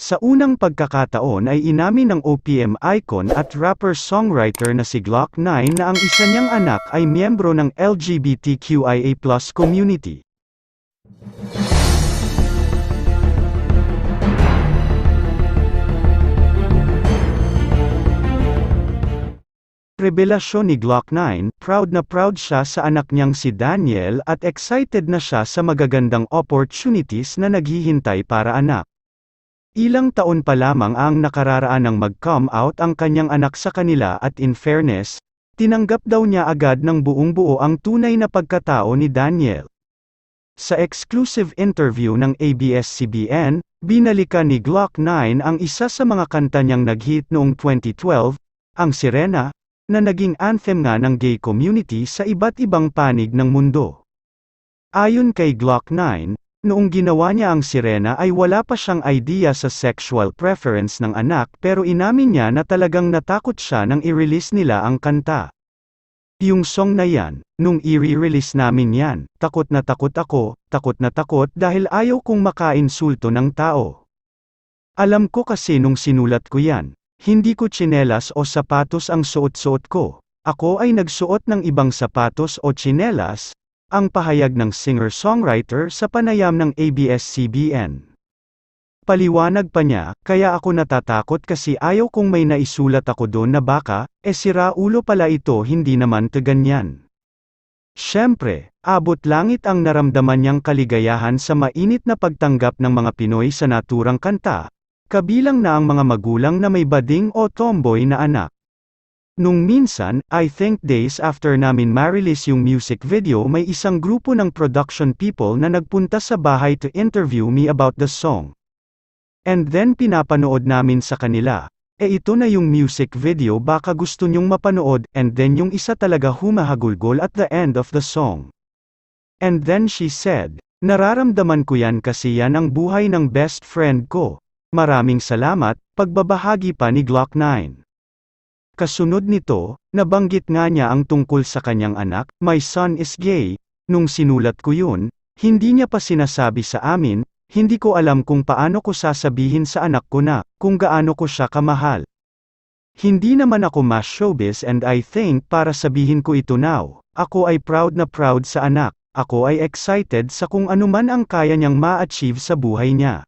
Sa unang pagkakataon ay inamin ng OPM icon at rapper-songwriter na si Glock 9 na ang isa niyang anak ay miyembro ng LGBTQIA+ community. Revelasyon ni Glock 9, proud na proud siya sa anak niyang si Daniel at excited na siya sa magagandang opportunities na naghihintay para anak. Ilang taon pa lamang ang nakararaan ng mag-come out ang kanyang anak sa kanila at in fairness, tinanggap daw niya agad ng buong buo ang tunay na pagkatao ni Daniel. Sa exclusive interview ng ABS-CBN, binalikan ni Glock 9 ang isa sa mga kanta niyang nag-hit noong 2012, ang Sirena, na naging anthem nga ng gay community sa iba't ibang panig ng mundo. Ayon kay Glock 9, noong ginawa niya ang sirena ay wala pa siyang idea sa sexual preference ng anak pero inamin niya na talagang natakot siya nang i-release nila ang kanta. Yung song na yan, nung i-release namin yan, takot na takot ako, takot na takot dahil ayaw kong makainsulto ng tao. Alam ko kasi nung sinulat ko yan, hindi ko tsinelas o sapatos ang suot-suot ko. Ako ay nagsuot ng ibang sapatos o tsinelas, ang pahayag ng singer-songwriter sa panayam ng ABS-CBN. Paliwanag pa niya, kaya ako natatakot kasi ayaw kong may naisulat ako doon na baka, eh sira ulo pala ito hindi naman ganyan. Siyempre, abot langit ang naramdaman niyang kaligayahan sa mainit na pagtanggap ng mga Pinoy sa naturang kanta, Kabilang na ang mga magulang na may bading o tomboy na anak. Nung minsan, I think days after namin ma-release yung music video may isang grupo ng production people na nagpunta sa bahay to interview me about the song. And then pinapanood namin sa kanila, e ito na yung music video baka gusto nyong mapanood, and then yung isa talaga humahagulgol at the end of the song. And then she said, nararamdaman ko yan kasi yan ang buhay ng best friend ko. Maraming salamat, pagbabahagi pa ni Glock 9. Kasunod nito, nabanggit nga niya ang tungkol sa kanyang anak, my son is gay, nung sinulat ko yun, hindi niya pa sinasabi sa amin, hindi ko alam kung paano ko sasabihin sa anak ko na, kung gaano ko siya kamahal. Hindi naman ako mas showbiz and I think para sabihin ko ito now, ako ay proud na proud sa anak, ako ay excited sa kung anuman ang kaya niyang ma-achieve sa buhay niya.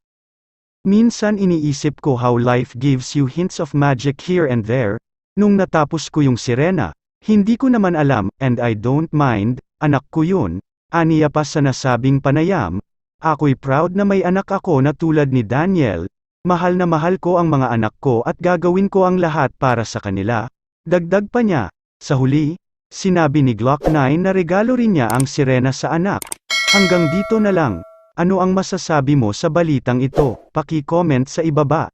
Minsan iniisip ko how life gives you hints of magic here and there, nung natapos ko yung sirena, hindi ko naman alam, and I don't mind, anak ko yun, aniya pa sa nasabing panayam, ako'y proud na may anak ako na tulad ni Daniel, mahal na mahal ko ang mga anak ko at gagawin ko ang lahat para sa kanila. Dagdag pa niya, sa huli, sinabi ni Glock 9 na regalo rin niya ang sirena sa anak. Hanggang dito na lang. Ano ang masasabi mo sa balitang ito? Paki-comment sa ibaba.